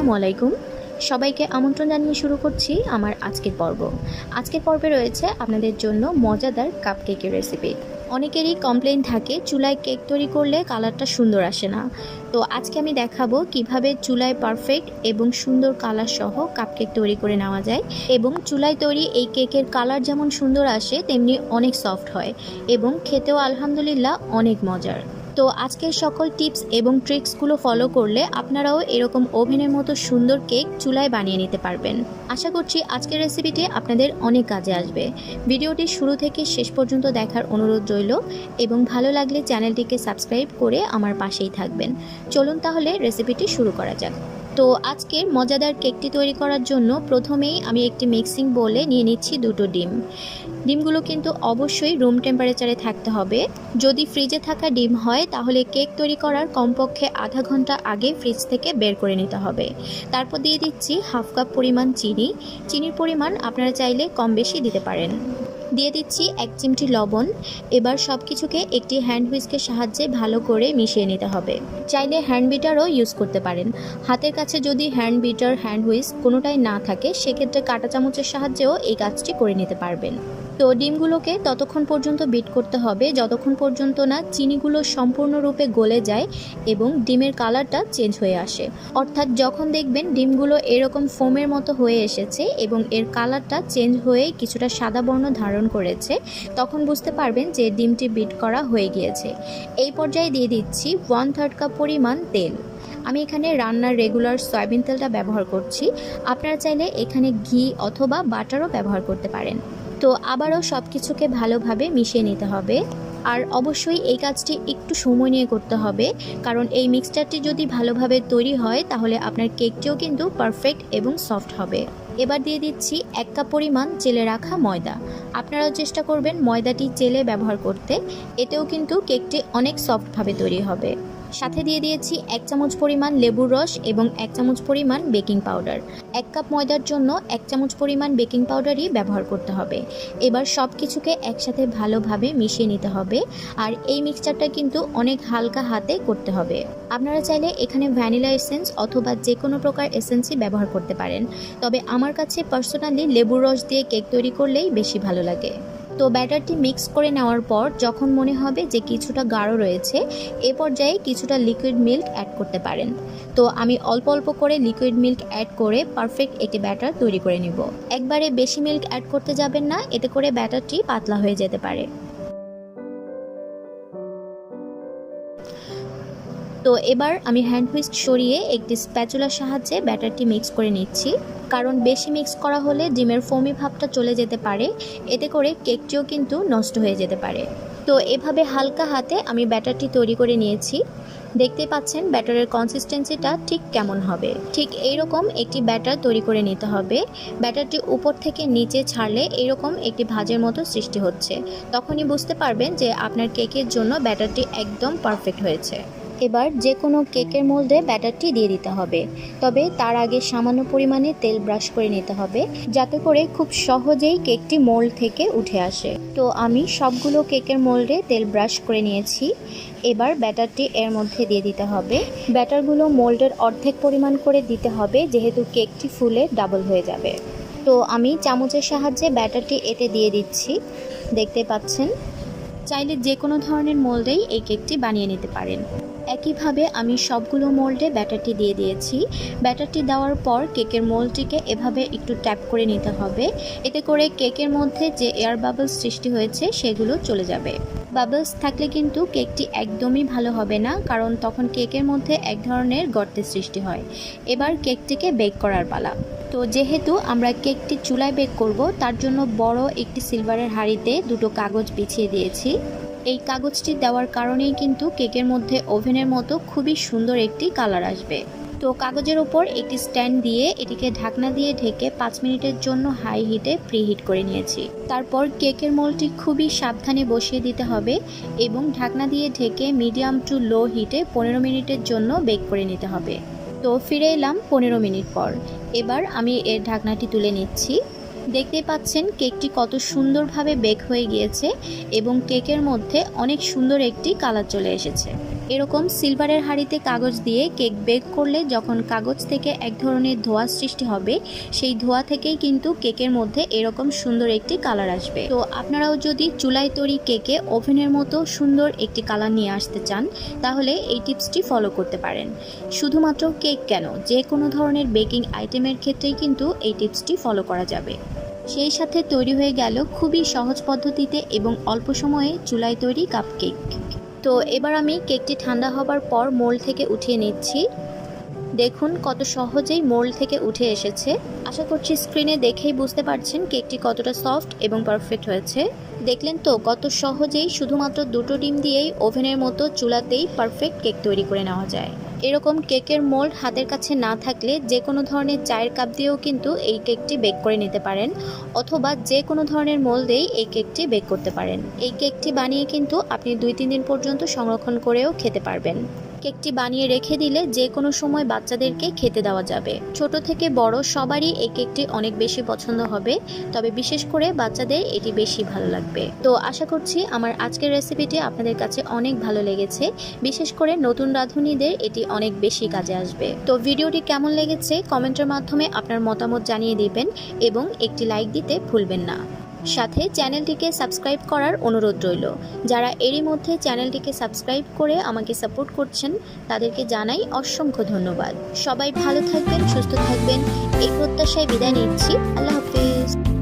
আসসালামু আলাইকুম। সবাইকে আমন্ত্রণ জানিয়ে শুরু করছি আমার আজকের পর্ব। আজকের পর্বে রয়েছে আপনাদের জন্য মজাদার কাপকেকের রেসিপি অনেকেরই কমপ্লেন থাকে, চুলায় কেক তৈরি করলে কালারটা সুন্দর আসে না। তো আজকে আমি দেখাবো কীভাবে চুলায় পারফেক্ট এবং সুন্দর কালার সহ কাপকেক তৈরি করে নেওয়া যায় এবং চুলায় তৈরি এই কেকের কালার যেমন সুন্দর আসে, তেমনি অনেক সফট হয় এবং খেতেও আলহামদুলিল্লাহ অনেক মজার। তো আজকের সকল টিপস এবং ট্রিক্সগুলো ফলো করলে আপনারাও এরকম ওভেনের মতো সুন্দর কেক চুলায় বানিয়ে নিতে পারবেন। আশা করছি আজকের রেসিপিটি আপনাদের অনেক কাজে আসবে। ভিডিওটি শুরু থেকে শেষ পর্যন্ত দেখার অনুরোধ রইল এবং ভালো লাগলে চ্যানেলটিকে সাবস্ক্রাইব করে আমার পাশেই থাকবেন। চলুন তাহলে রেসিপিটি শুরু করা যাক। তো আজকের মজাদার কেকটি তৈরি করার জন্য প্রথমেই আমি একটি মিক্সিং বোলে নিয়ে নিচ্ছি দুটো ডিম। ডিমগুলো কিন্তু অবশ্যই রুম টেম্পারেচারে থাকতে হবে। যদি ফ্রিজে থাকা ডিম হয়, তাহলে কেক তৈরি করার কমপক্ষে আধা ঘণ্টা আগে ফ্রিজ থেকে বের করে নিতে হবে। তারপর দিয়ে দিচ্ছি হাফ কাপ পরিমাণ চিনি। চিনির পরিমাণ আপনারা চাইলে কম বেশি দিতে পারেন। দিয়ে দিচ্ছি এক চিমটি লবণ। এবার সব কিছুকে একটি হ্যান্ড হুইস্কের সাহায্যে ভালো করে মিশিয়ে নিতে হবে। চাইলে হ্যান্ড বিটারও ইউজ করতে পারেন। হাতের কাছে যদি হ্যান্ড বিটার হ্যান্ড হুইস্ক কোনোটাই না থাকে, সেক্ষেত্রে কাটা চামচের সাহায্যেও এই কাজটি করে নিতে পারবেন। তো ডিমগুলোকে ততক্ষণ পর্যন্ত বিট করতে হবে। যতক্ষণ পর্যন্ত না চিনিগুলো সম্পূর্ণরূপে গলে যায় এবং ডিমের কালারটা চেঞ্জ হয়ে আসে। অর্থাৎ যখন দেখবেন ডিমগুলো এরকম ফোমের মতো হয়ে এসেছে এবং এর কালারটা চেঞ্জ হয়ে কিছুটা সাদা বর্ণ ধারণ করেছে, তখন বুঝতে পারবেন যে ডিমটি বিট করা হয়ে গিয়েছে। এই পর্যায়ে দিয়ে দিচ্ছি ওয়ান থার্ড কাপ পরিমাণ তেল। আমি এখানে রান্নার রেগুলার সয়াবিন তেলটা ব্যবহার করছি। আপনারা চাইলে এখানে ঘি অথবা বাটারও ব্যবহার করতে পারেন। তো আবারও সব কিছুকে ভালোভাবে মিশিয়ে নিতে হবে। আর অবশ্যই এই কাজটি একটু সময় নিয়ে করতে হবে, কারণ এই মিক্সচারটি যদি ভালোভাবে তৈরি হয়, তাহলে আপনার কেকটিও কিন্তু পারফেক্ট এবং সফট হবে। এবার দিয়ে দিচ্ছি এক কাপ পরিমাণ চেলে রাখা ময়দা। আপনারাও চেষ্টা করবেন ময়দাটি চেলে ব্যবহার করতে, এতেও কিন্তু কেকটি অনেক সফটভাবে তৈরি হবে। সাথে দিয়ে দিয়েছি এক চামচ পরিমাণ লেবুর রস এবং এক চামচ পরিমাণ বেকিং পাউডার। এক কাপ ময়দার জন্য এক চামচ পরিমাণ বেকিং পাউডারই ব্যবহার করতে হবে। এবার সব কিছুকে একসাথে ভালোভাবে মিশিয়ে নিতে হবে আর এই মিক্সচারটা কিন্তু অনেক হালকা হাতে করতে হবে। আপনারা চাইলে এখানে ভ্যানিলা এসেন্স অথবা যে কোনো প্রকার এসেন্সই ব্যবহার করতে পারেন। তবে আমার কাছে পার্সোনালি লেবুর রস দিয়ে কেক তৈরি করলেই বেশি ভালো লাগে। তো ব্যাটারটি মিক্স করে নেওয়ার পর যখন মনে হবে যে কিছুটা গাঢ় রয়েছে, এ পর্যায়ে কিছুটা লিকুইড মিল্ক অ্যাড করতে পারেন। তো আমি অল্প অল্প করে লিকুইড মিল্ক অ্যাড করে পারফেক্ট একটি ব্যাটার তৈরি করে নিব। একবারে বেশি মিল্ক অ্যাড করতে যাবেন না, এতে করে ব্যাটারটি পাতলা হয়ে যেতে পারে। তো এবার আমি হ্যান্ড হুইস্ক সরিয়ে একটি স্প্যাচুলার সাহায্যে ব্যাটারটি মিক্স করে নিচ্ছি। কারণ বেশি মিক্স করা হলে ডিমের ফোমি ভাবটা চলে যেতে পারে। এতে করে কেকটিও কিন্তু নষ্ট হয়ে যেতে পারে। তো এভাবে হালকা হাতে আমি ব্যাটারটি তৈরি করে নিয়েছি। দেখতে পাচ্ছেন ব্যাটারের কনসিস্টেন্সিটা ঠিক কেমন হবে। ঠিক এইরকম একটি ব্যাটার তৈরি করে নিতে হবে। ব্যাটারটি উপর থেকে নিচে ছাড়লে এরকম একটি ভাজের মতো সৃষ্টি হচ্ছে। তখনই বুঝতে পারবেন যে আপনার কেকের জন্য ব্যাটারটি একদম পারফেক্ট হয়েছে। এবার যে কোনো কেকের মোল্ডে ব্যাটারটি দিয়ে দিতে হবে। তবে তার আগে সামান্য পরিমাণে তেল ব্রাশ করে নিতে হবে, যাতে করে খুব সহজেই কেকটি মোল্ড থেকে উঠে আসে। তো আমি সবগুলো কেকের মোল্ডে তেল ব্রাশ করে নিয়েছি। এবার ব্যাটারটি এর মধ্যে দিয়ে দিতে হবে। ব্যাটারগুলো মোল্ডের অর্ধেক পরিমাণ করে দিতে হবে, যেহেতু কেকটি ফুলে ডাবল হয়ে যাবে। তো আমি চামচের সাহায্যে ব্যাটারটি এতে দিয়ে দিচ্ছি। দেখতে পাচ্ছেন? চাইলে যে কোনো ধরনের মোল্ডেই এই কেকটি বানিয়ে নিতে পারেন। একইভাবে আমি সবগুলো মোল্ডে ব্যাটারটি দিয়ে দিয়েছি। ব্যাটারটি দেওয়ার পর কেকের মোল্ডটিকে এভাবে একটু ট্যাপ করে নিতে হবে। এতে করে কেকের মধ্যে যে এয়ার বাবলস সৃষ্টি হয়েছে সেগুলো চলে যাবে। বাবলস থাকলে কিন্তু কেকটি একদমই ভালো হবে না, কারণ তখন কেকের মধ্যে এক ধরনের গর্তের সৃষ্টি হয়। এবার কেকটিকে বেক করার পালা। তো যেহেতু আমরা কেকটি চুলায় বেক করব, তার জন্য বড় একটি সিলভারের হাঁড়িতে দুটো কাগজ বিছিয়ে দিয়েছি। এই কাগজটি দেওয়ার কারণেই কিন্তু কেকের মধ্যে ওভেনের মতো খুবই সুন্দর একটি কালার আসবে। তো কাগজের ওপর একটি স্ট্যান্ড দিয়ে এটিকে ঢাকনা দিয়ে ঢেকে পাঁচ মিনিটের জন্য হাই হিটে প্রিহিট করে নিয়েছি। তারপর কেকের মোলটি খুবই সাবধানে বসিয়ে দিতে হবে এবং ঢাকনা দিয়ে ঢেকে মিডিয়াম টু লো হিটে পনেরো মিনিটের জন্য বেক করে নিতে হবে। তো ফিরে এলাম পনেরো মিনিট পর। এবার আমি এর ঢাকনাটি তুলে নিচ্ছি। দেখতেই পাচ্ছেন কেকটি কত সুন্দরভাবে বেক হয়ে গিয়েছে এবং কেকের মধ্যে অনেক সুন্দর একটি কালার চলে এসেছে। এরকম সিলভারের হাঁড়িতে কাগজ দিয়ে কেক বেক করলে যখন কাগজ থেকে এক ধরনের ধোঁয়া সৃষ্টি হবে, সেই ধোঁয়া থেকেই কিন্তু কেকের মধ্যে এরকম সুন্দর একটি কালার আসবে। তো আপনারাও যদি চুলায় তৈরি কেকে ওভেনের মতো সুন্দর একটি কালার নিয়ে আসতে চান, তাহলে এই টিপসটি ফলো করতে পারেন। শুধুমাত্র কেক কেন, যে কোনো ধরনের বেকিং আইটেমের ক্ষেত্রেই কিন্তু এই টিপসটি ফলো করা যাবে। সেই সাথে তৈরি হয়ে গেল খুবই সহজ পদ্ধতিতে এবং অল্প সময়ে চুলায় তৈরি কাপকেক। তো এবার আমি কেকটি ঠান্ডা হবার পর মোল থেকে উঠিয়ে নিচ্ছি। দেখুন কত সহজেই মোল থেকে উঠে এসেছে। আশা করছি স্ক্রিনে দেখেই বুঝতে পারছেন কেকটি কতটা সফট এবং পারফেক্ট হয়েছে। দেখলেন তো কত সহজেই শুধুমাত্র দুটো ডিম দিয়েই ওভেনের মতো চুলাতেই পারফেক্ট কেক তৈরি করে নেওয়া যায়। এরকম কেকের মোল্ড হাতের কাছে না থাকলে যে কোনো ধরনের চায়ের কাপ দিয়েও কিন্তু এই কেকটি বেক করে নিতে পারেন, অথবা যে কোনো ধরনের মোল্ডেই এই কেকটি বেক করতে পারেন। এই কেকটি বানিয়ে কিন্তু আপনি দুই তিন দিন পর্যন্ত সংরক্ষণ করেও খেতে পারবেন। কেকটি বানিয়ে রেখে দিলে যে কোনো সময় বাচ্চাদেরকে খেতে দেওয়া যাবে। ছোট থেকে বড় সবারই এই কেকটি অনেক বেশি পছন্দ হবে, তবে বিশেষ করে বাচ্চাদের এটি বেশি ভালো লাগবে। তো আশা করছি আমার আজকের রেসিপিটি আপনাদের কাছে অনেক ভালো লেগেছে, বিশেষ করে নতুন রাঁধুনিদের এটি অনেক বেশি কাজে আসবে। তো ভিডিওটি কেমন লেগেছে, কমেন্টের মাধ্যমে আপনার মতামত জানিয়ে দিবেন এবং একটি লাইক দিতে ভুলবেন না। সাথে চ্যানেলটিকে সাবস্ক্রাইব করার অনুরোধ রইল। যারা এরই মধ্যে চ্যানেলটিকে সাবস্ক্রাইব করে আমাকে সাপোর্ট করছেন, তাদেরকে জানাই অসংখ্য ধন্যবাদ। সবাই ভালো থাকবেন, সুস্থ থাকবেন। এই প্রত্যাশায় বিদায় নিচ্ছি। আল্লাহ হাফিজ।